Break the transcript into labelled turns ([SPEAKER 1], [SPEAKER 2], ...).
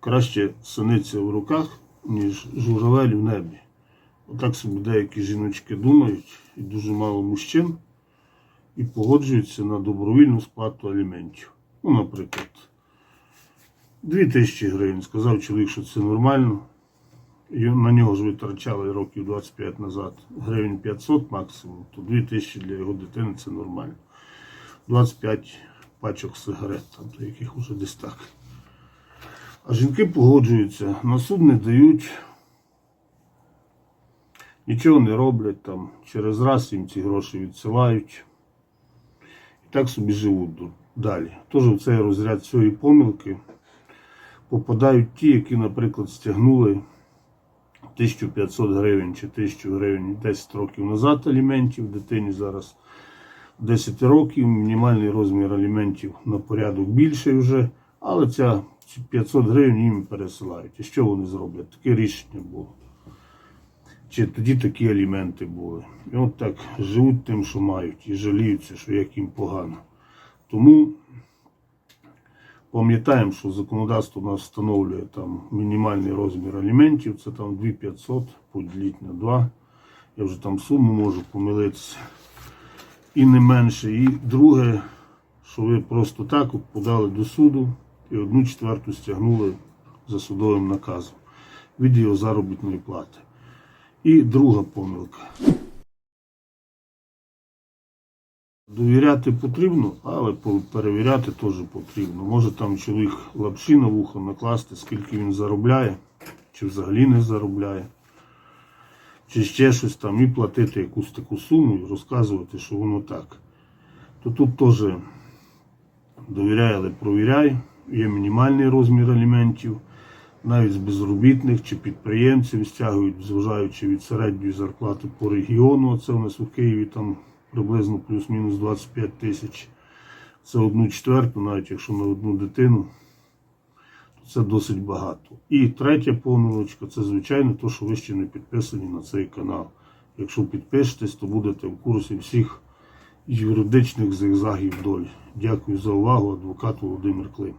[SPEAKER 1] краще синиться в руках, ніж журавель в небі. Отак собі деякі жіночки думають, і дуже мало мужчин, і погоджуються на добровільну сплату аліментів. Ну, наприклад, 2000 гривень. Сказав чоловік, що це нормально. На нього ж витрачали років 25 назад гривень 500 максимум, то 2000 для його дитини це нормально. 25 пачок сигарет, там, то яких уже десь так. Жінки погоджуються, на суд не дають, нічого не роблять там, через раз їм ці гроші відсилають. І так собі живуть далі. Тож в цей розряд цієї помилки попадають ті, які, наприклад, стягнули 1500 гривень чи 1000 гривень 10 років назад аліментів. Дитині зараз 10 років, мінімальний розмір аліментів на порядок більший вже, але ця 500 гривень їм пересилають. І що вони зроблять? Таке рішення було. Чи тоді такі аліменти були. І от так живуть тим, що мають, і жаліються, що як їм погано. Тому пам'ятаємо, що законодавство у нас встановлює там мінімальний розмір аліментів, це там 2500 поділіть на 2. Я вже там суму можу помилитися. І не менше. І друге, що ви просто так подали до суду і одну четверту стягнули за судовим наказом від його заробітної плати. І друга помилка. Довіряти потрібно, але перевіряти теж потрібно. Може там чоловік лапші на вухо накласти, скільки він заробляє, чи взагалі не заробляє, чи ще щось там, і платити якусь таку суму і розказувати, що воно так. То тут теж довіряй, але провіряй. Є мінімальний розмір аліментів. Навіть з безробітних чи підприємців стягують, зважаючи від середньої зарплати по регіону. Це у нас у Києві там приблизно плюс-мінус 25 тисяч. Це одну четверту, навіть якщо на одну дитину, то це досить багато. І третя помилочка це, звичайно, то, що ви ще не підписані на цей канал. Якщо підпишетесь, то будете в курсі всіх юридичних зигзагів долі. Дякую за увагу, адвокат Володимир Клим.